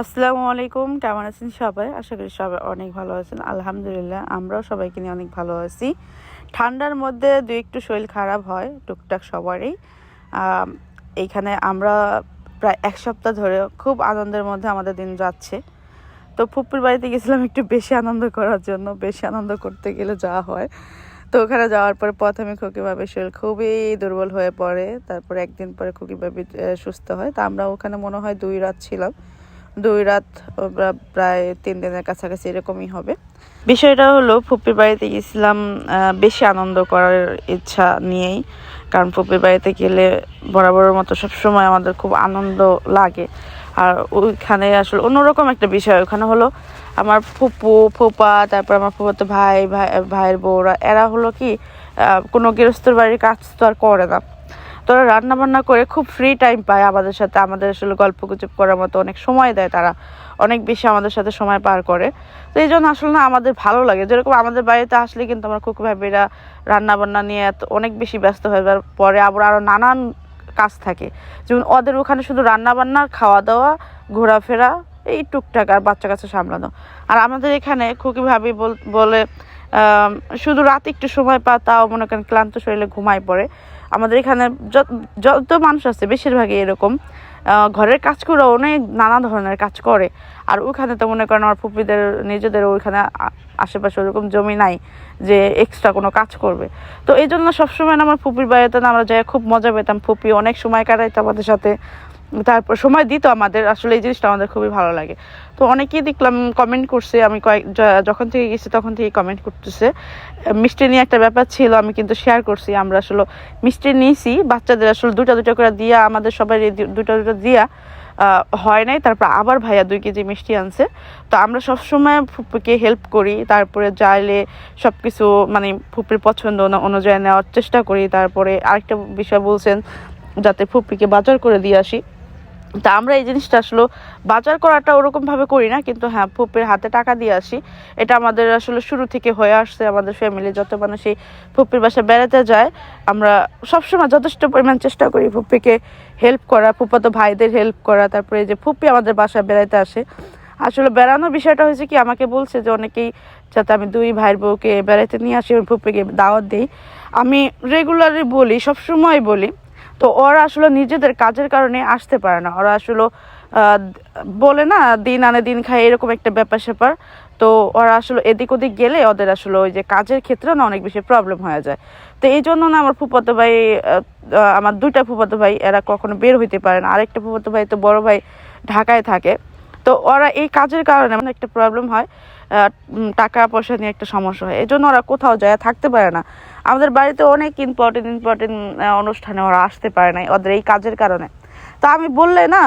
আসসালামু আলাইকুম, কেমন আছেন সবাই? আশা করি সবাই অনেক ভালো আছেন। আলহামদুলিল্লাহ, আমরাও সবাইকে নিয়ে অনেক ভালো আছি। ঠান্ডার মধ্যে দু একটু শরীর খারাপ হয়, টুকটাক সবারই। এইখানে আমরা প্রায় এক সপ্তাহ ধরে খুব আনন্দের মধ্যে আমাদের দিন যাচ্ছে। তো ফুপির বাড়িতে গেছিলাম একটু বেশি আনন্দ করার জন্য, বেশি আনন্দ করতে গেলে যাওয়া হয়। তো ওখানে যাওয়ার পরে প্রথমে খুকি ভাবির শরীর খুবই দুর্বল হয়ে পড়ে, তারপরে একদিন পরে খুকি ভাবি সুস্থ হয়। তা আমরা ওখানে মনে হয় দুই রাত ছিলাম। দুই রাত প্রায় তিন দিনের কাছাকাছি এরকমই হবে। বিষয়টা হলো, ফুপির বাড়িতে গেছিলাম বেশি আনন্দ করার ইচ্ছা নিয়েই। কারণ ফুপির বাড়িতে গেলে বরাবরের মতো সবসময় আমাদের খুব আনন্দ লাগে। আর ওইখানে আসলে অন্যরকম একটা বিষয়, ওখানে হলো আমার ফুপু, ফুপা, তারপর আমার ফুপাতো ভাই ভাই, ভাইয়ের বউরা, এরা হলো কি কোনো গৃহস্থর বাড়ির কাজ তো আর করে না। তোরা রান্না বান্না করে খুব ফ্রি টাইম পায় আমাদের সাথে। আমাদের আসলে গল্প গুজব করার মতো অনেক সময় দেয় তারা। অনেক বেশি আমাদের সাথে সময় পার করে। তো এই জন্য আসলে না আমাদের ভালো লাগে। যেরকম আমাদের বাড়িতে আসলে কিন্তু আমার কুকু ভাবিরা রান্না বান্না নিয়ে এত অনেক বেশি ব্যস্ত হয়ে পরে আবার আরও নানান কাজ থাকে। যেমন ওদের ওখানে শুধু রান্না বান্না খাওয়া দাওয়া ঘোরাফেরা, এই টুকটাক আর বাচ্চা কাচ্চা সামলানো। আর আমাদের এখানে খুকি ভাবি বল- বলে শুধু রাতে একটু সময় পা তাও মনে করেন ক্লান্ত শরীরে ঘুমায় পড়ে। আমাদের এখানে যত- মানুষ আছে, বেশিরভাগই এরকম ঘরের কাজ করে অনেক নানা ধরনের কাজ করে। আর ওখানে তো মনে করেন আমার ফুপিদের নিজেদের ওইখানে আশেপাশে ওরকম জমি নাই যে এক্সট্রা কোনো কাজ করবে। তো এই জন্য সবসময় আমার ফুপির বাড়িতে আমরা যাই খুব মজা পেতাম। ফুপি অনেক সময় কাটাইতো আমাদের সাথে। তারপর সময় দিত আমাদের। আসলে এই জিনিসটা আমাদের খুবই ভালো লাগে। তো অনেকেই দেখলাম কমেন্ট করছে, আমি কয়েক যখন থেকে গেছি তখন থেকে কমেন্ট করতেছে। মিষ্টি নিয়ে একটা ব্যাপার ছিল, আমি কিন্তু শেয়ার করছি। আমরা আসলে মিষ্টি নিয়েছি, বাচ্চাদের আসলে দুটা দুটা করে দিয়া, আমাদের সবাই দুটা দুটা দিয়া হয় নাই। তারপর আবার ভাইয়া দুই কেজি মিষ্টি আনছে। তো আমরা সবসময় ফুপুকে হেল্প করি, তারপরে চাইলে সব কিছু মানে ফুপির পছন্দ অনু- অনুযায়ী নেওয়ার চেষ্টা করি। তারপরে আরেকটা বিষয় বলছেন, যাতে ফুপিকে বাজার করে দিয়ে আসি। তা আমরা এই জিনিসটা আসলে বাজার করাটা ওরকম ভাবে করি না, কিন্তু হ্যাঁ ফুপির হাতে টাকা দিয়ে আসি। এটা আমাদের আসলে শুরু থেকে হয়ে আসছে, আমাদের ফ্যামিলি যত মানুষই ফুপির বাসায় বেড়াতে যায়, আমরা সবসময় যথেষ্ট পরিমাণ চেষ্টা করি ফুপিকে হেল্প করা ফুপাতো ভাইদের হেল্প করা, তারপরে যে ফুপি আমাদের বাসায় বেড়াতে আসে। আসলে বেড়ানোর বিষয়টা হয়েছে কি, আমাকে বলছে যে অনেকেই যাতে আমি দুই ভাইয়ের বউকে বেড়াতে নিয়ে আসি ফুপিকে দাওয়াত দিই। আমি রেগুলারলি বলি, সবসময় বলি। তো ওরা আসলে নিজেদের কাজের কারণে আসতে পারে না। ওরা আসলে বলে না, দিন আনে দিন খায়, এরকম একটা ব্যাপার স্যাপার। তো ওরা আসলে এদিক ওদিক গেলে ওদের আসলে ওই যে কাজের ক্ষেত্রে না অনেক বেশি প্রবলেম হয়ে যায়। তো এই জন্য না আমার ফুফাতো ভাই আমার দুইটা ফুফাতো ভাই, এরা কখনো বের হইতে পারে না। আরেকটা ফুফাতো ভাই তো বড় ভাই ঢাকায় থাকে। তো ওরা এই কাজের কারণে মানে একটা প্রবলেম হয় টাকা পয়সা নিয়ে একটা সমস্যা হয়। এই জন্য ওরা কোথাও যায়, থাকতে পারে না। আমাদের বাড়িতে অনেক ইম্পর্টেন্ট ইম্পর্টেন্ট অনুষ্ঠানে ওরা আসতে পারে না ওদের এই কাজের কারণে। তো আমি বললে না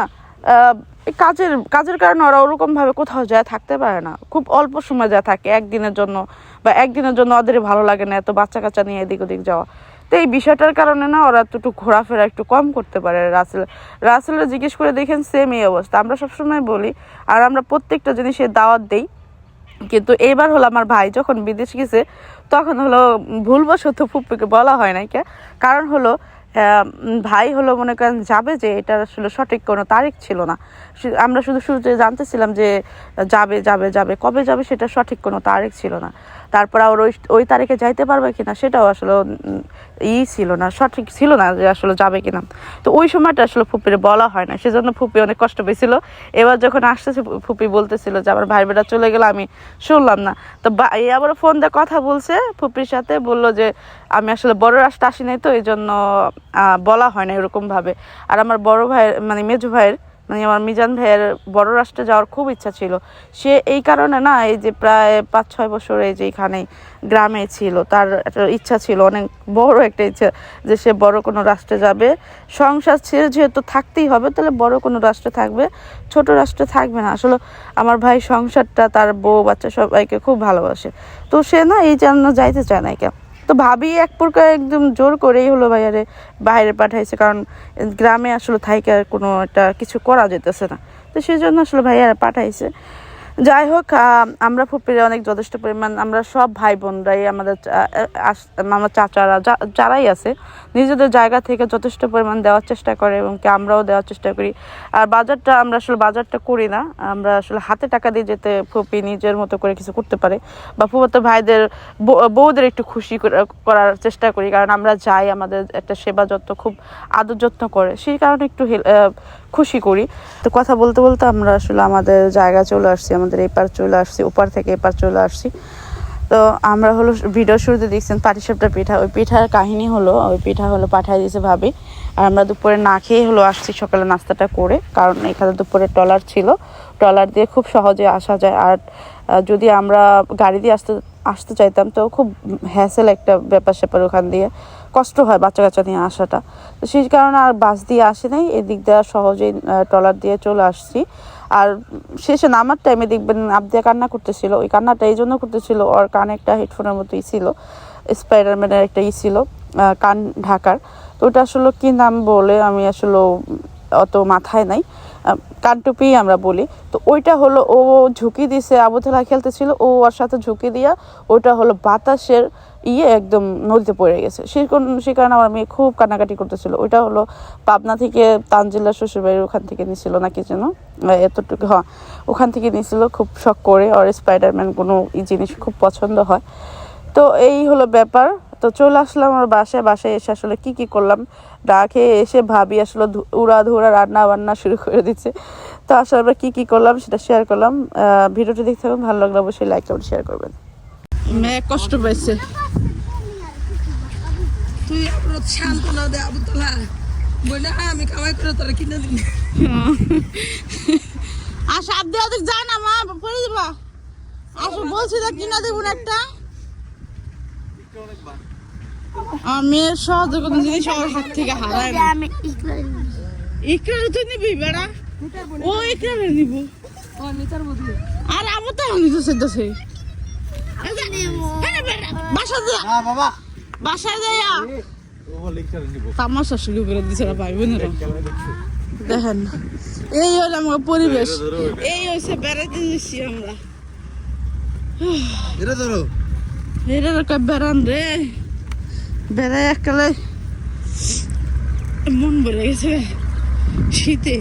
কাজের কাজের কারণে ওরা ওরকমভাবে কোথাও যায় থাকতে পারে না। খুব অল্প সময় যা থাকে একদিনের জন্য বা একদিনের জন্য ওদের ভালো লাগে না এত বাচ্চা কাচ্চা নিয়ে এদিক ওদিক যাওয়া। তো এই বিষয়টার কারণে না ওরা একটু ঘোরাফেরা একটু কম করতে পারে রাসেল। রাসেলের জিজ্ঞেস করে দেখেন সেম এই অবস্থা। আমরা সবসময় বলি, আর আমরা প্রত্যেকটা জিনিসের দাওয়াত দেই। কিন্তু এইবার হলো আমার ভাই যখন বিদেশ গেছে তখন হলো ভুলবশত ফুপ্পিকে বলা হয় নাই কে? কারণ হলো ভাই হলো মনে করেন যাবে যে এটা আসলে সঠিক কোনো তারিখ ছিল না। আমরা শুধু শুরুতে জানতেছিলাম যে যাবে যাবে যাবে, কবে যাবে সেটা সঠিক কোনো তারিখ ছিল না। তারপর আর ওই ওই তারিখে যাইতে পারবে কিনা সেটাও আসলে ই ছিল না, সঠিক ছিল না যে আসলে যাবে কিনা। তো ওই সময়টা আসলে ফুপিরে বলা হয় না, সেজন্য ফুপি অনেক কষ্ট পেয়েছিল। এবার যখন আসতেছে ফুপি বলতেছিল যে আমার ভাই বেটা চলে গেলে, আমি শুনলাম না। তো এই আবার ফোন দিয়ে কথা বলছে ফুপির সাথে, বলল যে আমি আসলে বড় রাস্তা আসি নাই তো, এই জন্য বলা হয় না এরকমভাবে। আর আমার বড় ভাইয়ের মানে মেজো ভাইয়ের মানে আমার মিজান ভাইয়ের বড় রাষ্ট্রে যাওয়ার খুব ইচ্ছা ছিল। সে এই কারণে না, এই যে প্রায় পাঁচ ছয় বছর এই যে এখানে গ্রামে ছিল, তার একটা ইচ্ছা ছিল, অনেক বড় একটা ইচ্ছা যে সে বড় কোনো রাষ্ট্রে যাবে। সংসার ছেড়ে যেহেতু থাকতেই হবে, তাহলে বড় কোনো রাষ্ট্রে থাকবে, ছোট রাষ্ট্রে থাকবে না। আসলে আমার ভাই সংসারটা, তার বউ বাচ্চা সবাইকে খুব ভালোবাসে। তো সে না, এই জন্য যাইতে চায় না কেন তো ভাবি এক প্রকার একদম জোর করেই হলো ভাইয়ারে বাইরে পাঠাইছে, কারণ গ্রামে আসলে থাইকে আর কোনো একটা কিছু করা যেতেছে না। তো সেই জন্য আসলে ভাইয়ারা পাঠাইছে। যাই হোক আমরা ফুপিরে অনেক যথেষ্ট পরিমাণ, আমরা সব ভাই বোনরাই আমাদের আমার চাচারা যারাই আছে নিজেদের জায়গা থেকে যথেষ্ট পরিমাণ দেওয়ার চেষ্টা করে এবং কি আমরাও দেওয়ার চেষ্টা করি। আর বাজারটা আমরা আসলে বাজারটা করি না, আমরা আসলে হাতে টাকা দিয়ে যেতে ফুপি নিজের মতো করে কিছু করতে পারে বা ফুফাতো ভাইদের বউ- বউদের একটু খুশি করার চেষ্টা করি কারণ আমরা যাই, আমাদের একটা সেবা যত্ন খুব আদর যত্ন করে, সেই কারণে একটু খুশি করি। তো কথা বলতে বলতে আমরা আসলে আমাদের জায়গা চলে আসছি, আমাদের এপার চলে আসছি, ওপার থেকে এপার চলে আসছি। তো আমরা হলো ভিডিও শুরুতে দেখছেন পাটিসাপটা পিঠা, ওই পিঠার কাহিনী হলো, ওই পিঠা হলো পাঠাই দিয়েছে ভাবি। আর আমরা দুপুরে না খেয়ে হলো আসছি সকালে নাস্তাটা করে, কারণ এখানে দুপুরে ট্রলার ছিল। ট্রলার দিয়ে খুব সহজে আসা যায়। আর যদি আমরা গাড়ি দিয়ে আসতে আসতে চাইতাম তো খুব হ্যাসেল একটা ব্যাপার স্যাপার ওখান দিয়ে। কষ্ট হয় বাচ্চা কাচ্চা নিয়ে আসাটা। তো সেই কারণে আর বাস দিয়ে আসি নাই। এদিক দিয়ে সহজেই ট্রলার দিয়ে চলে আসছি। আর শেষে নামার টাইমে দেখবেন আবদিয়া কান্না করতেছিল। ওই কান্নাটা এই জন্য করতেছিল, ওর কানে একটা হেডফোনের মতো ই ছিল স্পাইডারম্যানের একটা ই ছিল কান ঢাকার। তো ওটা আসলে কি নাম বলে আমি আসলে অত মাথায় নাই। কানটুপি আমরা বলি। তো ওইটা হলো, ও ঝুঁকি দিছে আবুথেলা খেলতেছিল, ও ওর সাথে ঝুঁকি দিয়া ওটা হলো বাতাসের ইয়ে একদম নদীতে পড়ে গেছে। সেই কোন- সে কারণে আমার মেয়ে খুব কান্নাকাটি করতেছিল। ওইটা হলো পাবনা থেকে তানজিল্লা শ্বশুরবাড়ির ওখান থেকে নিছিল নাকি যেন? এতটুকু হ্যাঁ ওখান থেকে নিছিল। খুব শখ করে। আর স্পাইডারম্যান কোনো এই জিনিস খুব পছন্দ হয়। তো এই হলো ব্যাপার। তো চলে আসলাম আমার বাসায়। বাসায় এসে আসলে কি কি করলাম? না খেয়ে এসে ভাবি আসলে উড়া ধুরা রান্না বান্না শুরু করে দিচ্ছে। তো আসলে আমরা কী কী করলাম সেটা শেয়ার করলাম। ভিডিওটি দেখতে থাকুন। ভালো লাগলে অবশ্যই লাইক করবেন শেয়ার করবেন। মেয়ে কষ্ট পাইছে। তুই শান্ত না দে আবু তোলা বলে আমি কামাই করে তোরা কিনে দিন আর সাপ দেওয়া দেখ যায় না মা পরে দিবা। আসো বলছি না কিনা দেবো না একটা। মেয়ের সহজে কোনো জিনিস আমার হাত থেকে হারায় না। ইকরার তো নিবি বেড়া। ও ইকরারে নিব। আর আমার তো সেদ্ধছে বাসা যা। বাবা। বাসায় যাইয়া ও লেকচার তামাশা শুরু করে দিছে না ভাই বোনেরা দেখেন এই হলো আমার পরিবেশ। এই হচ্ছে বেড়াতে দিচ্ছি আমরা। এটা ধরো। এটা রকম বেড়ান রে। বেড়ায় এককালে মন ভরে গেছে। শীতে।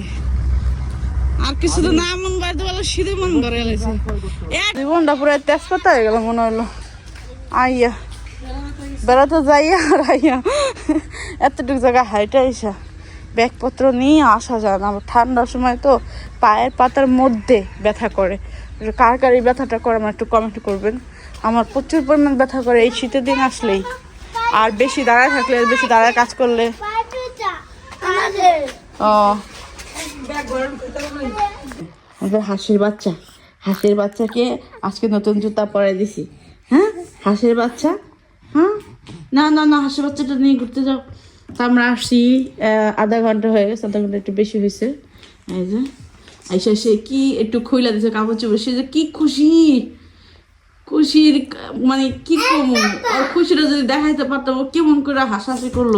আর কিছু তো না মন বাড়তে পারল শীতে মন ভরে গেছে জীবনটা পুরো তেজপাতা হয়ে গেল মনে হলো। আইয়া বেড়াতে যাইয়া আর আইয়া। এতটুকু জায়গা হাইটা আইসা। ব্যাগপত্র নিয়ে আসা যায় না। ঠান্ডার সময় তো পায়ের পাতার মধ্যে ব্যথা করে। কার কার এই ব্যথাটা করে আমার একটু কমেন্ট করবেন। আমার প্রচুর পরিমাণ ব্যথা করে এই শীতের দিন আসলেই। আর বেশি দাঁড়ায় থাকলে বেশি দাঁড়ায় কাজ করলে। ও। হাসির বাচ্চা। হাসির বাচ্চাকে আজকে নতুন জুতা পরে দিছি। হ্যাঁ? হাসির বাচ্চা? হ্যাঁ? না না না, হাসির বাচ্চাটা নিয়ে ঘুরতে যাও। তা আমরা আসছি আধা ঘণ্টা হয়ে গেছে, আধা ঘণ্টা একটু বেশি হয়েছে। এই যে, আইসা সে কি একটু খুইলা দিছে, কাপড় চোপড়। সে যে কি খুশি, খুশির মানে কি কমু? আর খুশিটা যদি দেখাইতে পারতাম কেমন করে হাসাহাসি করল।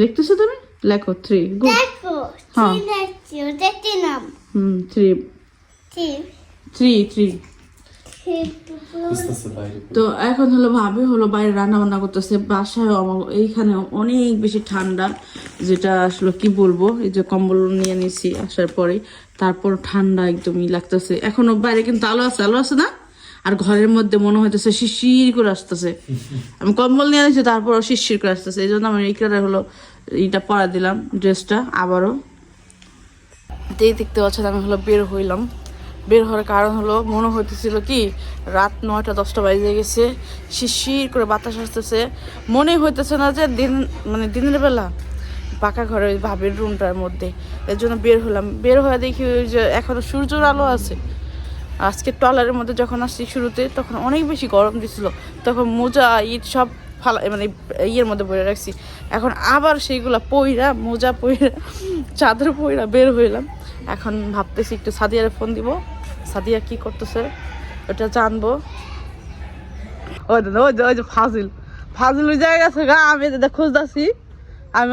লিখতেছো তুমি? লেখো থ্রি গুড হ্যাঁ। হুম থ্রি থ্রি থ্রি তো এখন হলো ভাবে হলো বাইরে রান্না বান্না করতেছে বাসায় আমার এইখানে অনেক বেশি ঠান্ডা যেটা আসলে কি বলব এই যে কম্বল নিয়ে নিছি আসার পরে তারপর ঠান্ডা একদমই লাগতেছে। এখনও বাইরে কিন্তু আলো আছে আলো আছে না? আর ঘরের মধ্যে মনে হইতেছে শিশির করে আসতেছে। আমি কম্বল নিয়ে নিয়েছি তারপর শিশির করে আসতেছে এই জন্য আমি এইখানে হলো এইটা পরা দিলাম ড্রেসটা আবারও। এই দেখতে পাচ্ছেন, আমি হলো বের হইলাম। বের হওয়ার কারণ হলো মনে হইতেছিল কি, রাত নয়টা দশটা বাজে গেছে শিশির করে বাতাস আসতেছে। মনে হইতেছে না যে দিন মানে দিনের বেলা পাকা ঘরে ওই ভাবের রুমটার মধ্যে। এর জন্য বের হলাম। বের হয়ে দেখি ওই যে এখনও সূর্যর আলো আছে। আজকে ট্রলারের মধ্যে যখন আসছি শুরুতে, তখন অনেক বেশি গরম দিছিল। তখন মোজা, ইট সব ফালা মানে ইয়ের মধ্যে পরে রাখছি। এখন আবার সেইগুলা পইরা মোজা পইরা চাদর পইরা বের হইলাম। এখন ভাবতেছি একটু সাদিয়ার ফোন দিব। সাদিয়া কি করতেছে? ওটা জানব। ওই দাদা ওই যে ওই যে ফাজিল। ফাজিল ওই জায়গা গেছে গা আমি এটা খুঁজতেছি। আর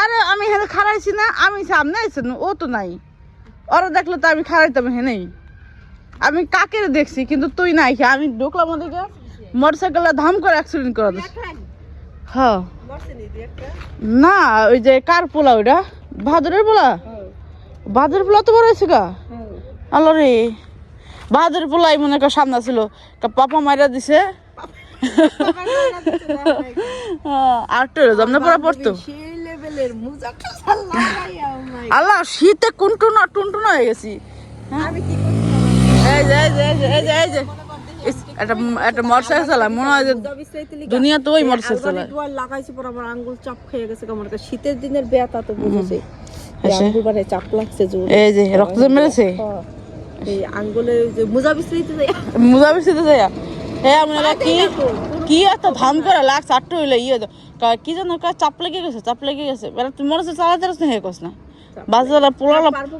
আরে আমি এখানে খাড়াইছি না আমি সামনে আছি না, ও তো নাই। ওরা দেখলে তো আমি খারাইতাম হেনেই। আমি কাকের দেখছি কিন্তু তুই নাই আমি ঢুকলাম ওদিকে। মোটরসাইকেলটা ধাম করে অ্যাক্সিডেন্ট করে দিস হ্যাঁ। না ওই যে কার পোলা ওইটা? ভাদরের পোলা? ভাদরের পোলা তো বড় হয়েছে গা। আল্লাহ রে। বাহাদুর পোলাই মনে কর সামনে ছিল। পাপা মাইরা দিছে। হ্যাঁ, তো পড়া পড়তো। আল্লাহ শীতে কুনটুন টুনটুন হয়ে গেছি। কি এই যে এই যে এই যে এই যে। একটা একটা মোটরসাইকেল চালায়। মনে হয় যে দুনিয়া তো ওই মোটরসাইকেল চালায়। লাগাইছি পর আমার আঙ্গুল চাপ খেয়ে গেছে কেমন শীতের দিনের ব্যথা তো বুঝেছি। এসে? চাপ লাগছে জোর। এই যে রক্ত যে হ্যাঁ। এই আঙ্গুলে যে মুজা বিস্তারিত মুজা বিছিতে যায় হে আমি কি কি এত ধাম করে লাগছে? আটটু হইলে ইয়ে। কি জানো কা চাপ লেগে গেছে চাপ লেগে গেছে। মনে হচ্ছে চালাতে পারছ না? হে কস না। পোলা পারব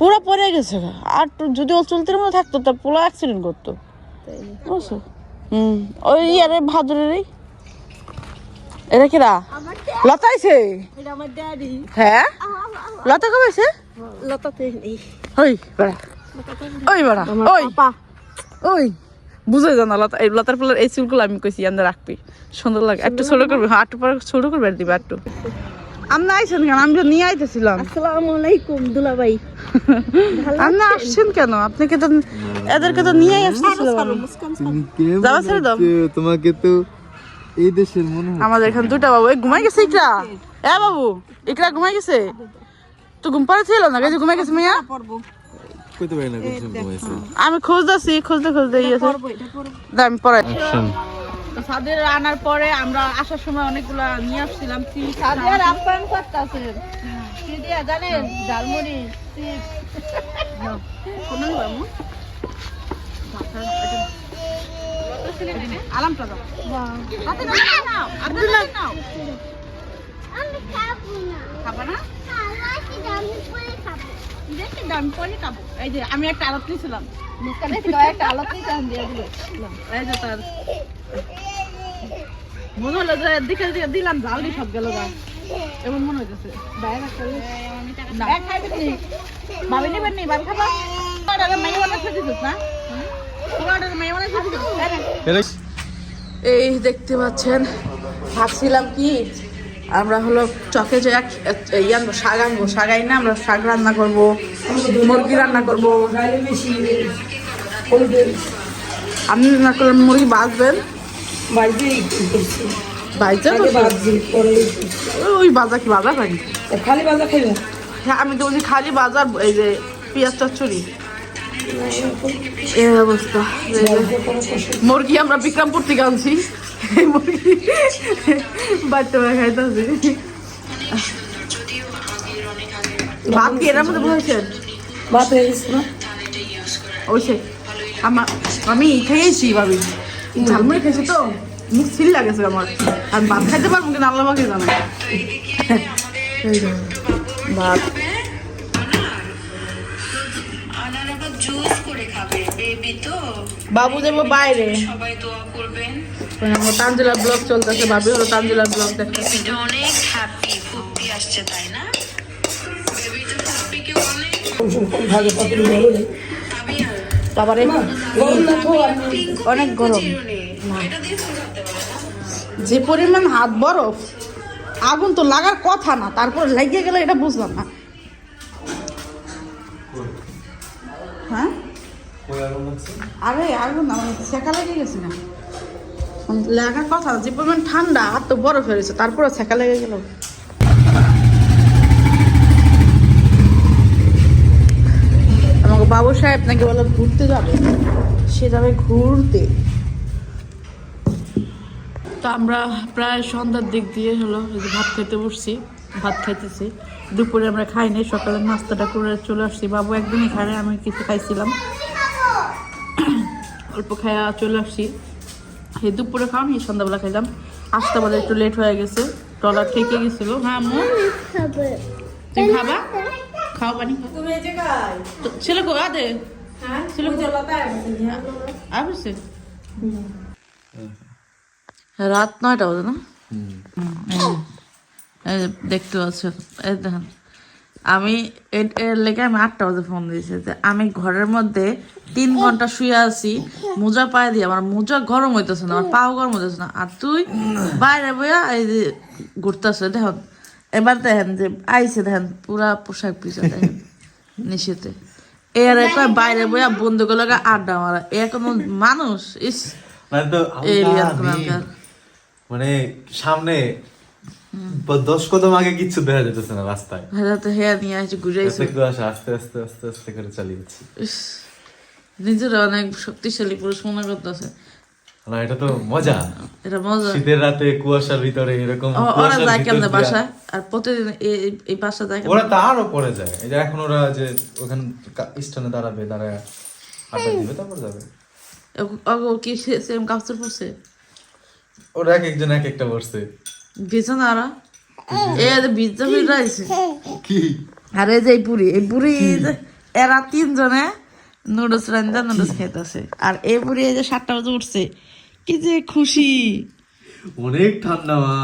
পুরো পড়ে গেছে। আর যদি ও চলতির মধ্যে থাকতো তা পুরো অ্যাক্সিডেন্ট করতো। তাই না? বুঝছ হুম। ওই ইয়ারে ভাদরের এই এটা কিরা লতাইছে এটা আমার ড্যাডি হ্যাঁ? লতা কবেছে লতাতে ওই বেড়া। ওই বেড়া। ওই। ওই। বুঝে জানা লতা এই লতার ফুলের এই চুলগুলো আমি কইছি রাখবি। সুন্দর লাগে। একটু ছোট করবি। একটু পরে ছোট করবে আর দিবা একটু। আপনি আইছেন কেন আমি তো নিয়ে আইতেছিলাম আসসালামু আলাইকুম দুলাভাই আপনি আসছেন কেন আপনাকে তো এদেরকে তো নিয়ে আসতেছিলাম আমি। যাবা ছেড়ে দাও। তোমাকে তো এই দেশের মনে হয় আমাদের এখানে দুটা বাবু এই ঘুমাই গেছে ইকরা এ বাবু ইকরা ঘুমাই গেছে তো ঘুম পাড়ে ছিল না গেছে ঘুমাই গেছে মেয়া কইতে পারি না আমি খুঁজতেছি খুঁজতে খুঁজতে ইয়েছে পড়ব এটা দাম সাদের আনার পরে আমরা আসার সময় অনেকগুলা নিয়ে আসছিলাম সাদিয়ার আপ্যায়ন করতেছে। কি দিয়া জানেন? ঝালমুড়ি কোনো বাবু আলামটা দাও। হাতে নাও, নাও, আব্দুল্লাহ নাও। আমি খাব না। খাবা না? খাব। দাম পরে খাব এই যে আমি একটা আলত নিয়েছিলাম। একটা তার। মনে হলো যে দিকে দিলাম ঝালই সব গেল এমন মনে হইতেছে। ভাবি নেবেন নি ভাবি খাবা? মেয়ে না? দিছিস এই দেখতে পাচ্ছেন ভাবছিলাম কি আমরা হলো চকে যে এক আনব শাক আনব শাক না আমরা শাক রান্না করব মুরগি রান্না করব। আপনি রান্না করলেন মুরগি বাজবেন বাইজা ওই বাজা কি বাজা পারি খালি বাজা খাইবো? হ্যাঁ আমি তো বলছি খালি বাজার এই যে পেঁয়াজ চচ্চড়ি। এই অবস্থা মুরগি আমরা বিক্রমপুর থেকে আনছি। মুরগি বাচ্চারা খাইতেছি ভাত কি এর মধ্যে বসেছেন ভাত হয়ে গেছে না অবশ্যই আমার আমি খেয়েছি ভাবি ঝালমুড়ি খেয়েছি তো মুখ ছিল লাগেছে আমার আর ভাত খাইতে পারব কিনা আল্লাহ বাকি জানে ভাত বাবু যাব বাইরে সবাই দোয়া করবেন আমার তানজিলার ব্লগ চলতেছে ভাবি হলো তানজিলার ব্লগ দেখতেছে। অনেক হ্যাপি ফুপি আসছে তাই না? বেবি তো ফুপিকে অনেক। তাবিয়া তারপরে অনেক গরম। চিরুনি এটা দিয়ে ফোন করতে পারে না। যে পরিমাণ হাত বরফ আগুন তো লাগার কথা না তারপর লাগিয়ে গেলে এটা বুঝলাম না। হ্যাঁ? আরে আগুন না মানে সেকা লেগে গেছে না। লাগার কথা যে পরিমাণ ঠান্ডা হাত তো বরফ হয়ে গেছে তারপরে সেকা লেগে গেল। আমাকে বাবু সাহেব নাকি বলো ঘুরতে যাবে? সে যাবে ঘুরতে। তো আমরা প্রায় সন্ধ্যার দিক দিয়ে হলো ভাত খেতে বসছি ভাত খাইতেছি। দুপুরে আমরা খাইনি সকালে নাস্তাটা করে চলে আসছি। বাবু একদমই খায় না, আমি কিছু খাইছিলাম। অল্প খাইয়া চলে আসছি। এই দুপুরে খাওয়া আমি সন্ধ্যাবেলা খাইলাম। আসতে আমাদের একটু লেট হয়ে গেছে ট্রলার থেকে গেছিল। হ্যাঁ আম্মু? খাবে? তুমি খাবা খাও পানি ছেলে কো আদে। ছেলে কো। আসছে? রাত নয়টা বাজে না? এই দেখতে পাচ্ছ এই দেখেন। আমি এর লেগে আমি আটটা বাজে ফোন দিয়েছি যে আমি ঘরের মধ্যে তিন ঘণ্টা শুয়ে আছি মোজা পায়ে দিয়ে আমার মোজা গরম হইতেছে না আমার পাও গরম হইতেছে না আর তুই বাইরে বইয়া এই যে ঘুরতেছে দেখুন এবার দেখেন যে আইসে দেখেন পুরা পোশাক পিছা দেখেন নিষেধে এর কয় বাইরে বইয়া বন্ধুগুলো লগে আড্ডা মারা এ কোনো মানুষ ইস মানে। মানে সামনে দশ কদম আগে কিচ্ছু দেখা যেতেছে না রাস্তায়। হেরা তো হেয়া নিয়ে আসছে ঘুরাইছে এত কুয়াশা আস্তে আস্তে আস্তে আস্তে করে চালিয়েছি নিজেরা অনেক শক্তিশালী পুরুষ মনে করতেছে। না এটা তো মজা। এটা মজা। শীতের রাতে কুয়াশার ভিতরে এরকম ওরা যায় কেমনে বাসায়? আর প্রতিদিন এই- বাসা যায় ওরা তো আরও পরে যায়। এই যে এখন ওরা যে ওখানে কা- দাঁড়াবে দাঁড়ায় আড্ডা দিবে তারপর যাবে। ও- ও কি সেম কাপড় পরছে? ওরা এক একজন এক একটা বসছে এ কি? আর এই যে এই পুরি এই পুরি এরা তিনজনে নুডলস রান্দা নুডলস খাইতেছে। আর এই পুরি এই যে সাতটা বাজে উঠছে কি যে খুশি। অনেক ঠান্ডা মা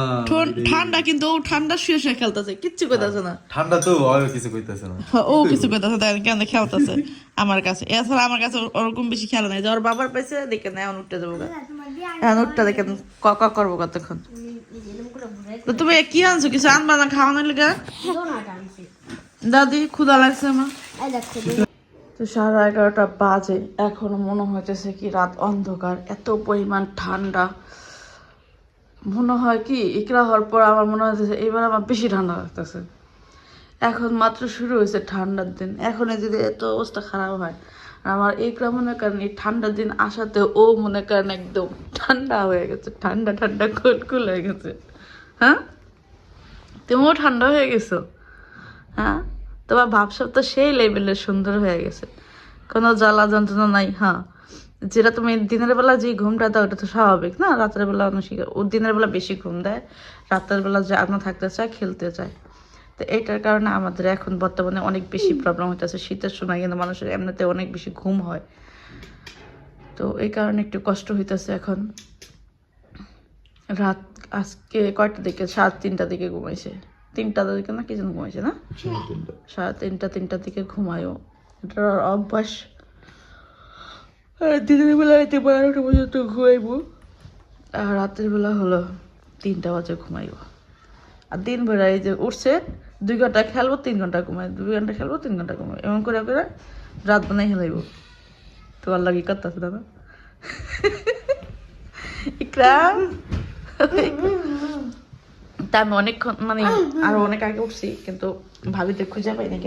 ঠান্ডা কিন্তু ও ঠান্ডা শুয়ে শুয়ে খেলতেছে কিচ্ছু করতেছে না। ঠান্ডা তো আর কিছু কইতেছে না। ও কিছু করতেছে তাই কেন খেলতেছে আমার কাছে। এছাড়া আমার কাছে ওরকম বেশি খেলা নাই যে ওর বাবার পাইছে দেখে না এখন উঠতে যাব গা। এখন উঠতে দেখেন ক ক করব কতক্ষণ? তো তুমি কি আনছো? কিছু আনবা না খাওয়ানোর লেগে? দাদি ক্ষুদা লাগছে তো সাড়ে এগারোটা বাজে। এখনও মনে হইতেছে কি রাত অন্ধকার, এত পরিমাণ ঠান্ডা। মনে হয় কি ইকরা হওয়ার পর আমার মনে হইতেছে এবার আমার বেশি ঠান্ডা লাগতেছে। এখন মাত্র শুরু হয়েছে ঠান্ডার দিন। এখন যদি এত অবস্থা খারাপ হয়। আর আমার ইকরা মনে করেন এই ঠান্ডার দিন আসাতে ও মনে করেন একদম ঠান্ডা হয়ে গেছে, ঠান্ডা ঠান্ডা, কুল হয়ে গেছে। হ্যাঁ? তুমিও ঠান্ডা হয়ে গেছো? হ্যাঁ? তোমার ভাবসাব তো সেই লেভেলের সুন্দর হয়ে গেছে। কোনো জ্বালা যন্ত্রণা নাই হ্যাঁ। যেটা তুমি দিনের বেলা যে ঘুমটা দাও ওটা তো স্বাভাবিক, না? রাতের বেলা অন্য শিকার ও দিনের বেলা বেশি ঘুম দেয়, রাতের বেলা যে জাগনা থাকতে চায়, খেলতে চায়। তো এইটার কারণে আমাদের এখন বর্তমানে অনেক বেশি প্রবলেম হইতেছে। শীতের সময় কিন্তু মানুষের এমনিতে অনেক বেশি ঘুম হয়। তো এই কারণে একটু কষ্ট হইতেছে এখন। রাত আজকে কয়টা দিকে? সাড়ে তিনটা দিকে ঘুমাইছে। তিনটা দিকে না কি যেন ঘুমাইছে না? সাড়ে তিনটা। তিনটার দিকে ঘুমায়ও। এটার অভ্যাস। দিনের বেলা রাতে বারোটা পর্যন্ত ঘুমাইবো। আর রাতের বেলা হলো তিনটা বাজে ঘুমাইবো। আর দিন ভরে এই যে উঠছে দুই ঘণ্টা খেলব, তিন ঘণ্টা ঘুমাই, দুই ঘণ্টা খেলব, তিন ঘণ্টা ঘুমাই। এমন করে করে রাত বানাই খেলাইব তোমার লাগে করতে আছে দাদা? ইকরাম তা আমি অনেকক্ষণ মানে আরও অনেক আগে উঠছি, কিন্তু ভাবিতে খুঁজে পাই নাকি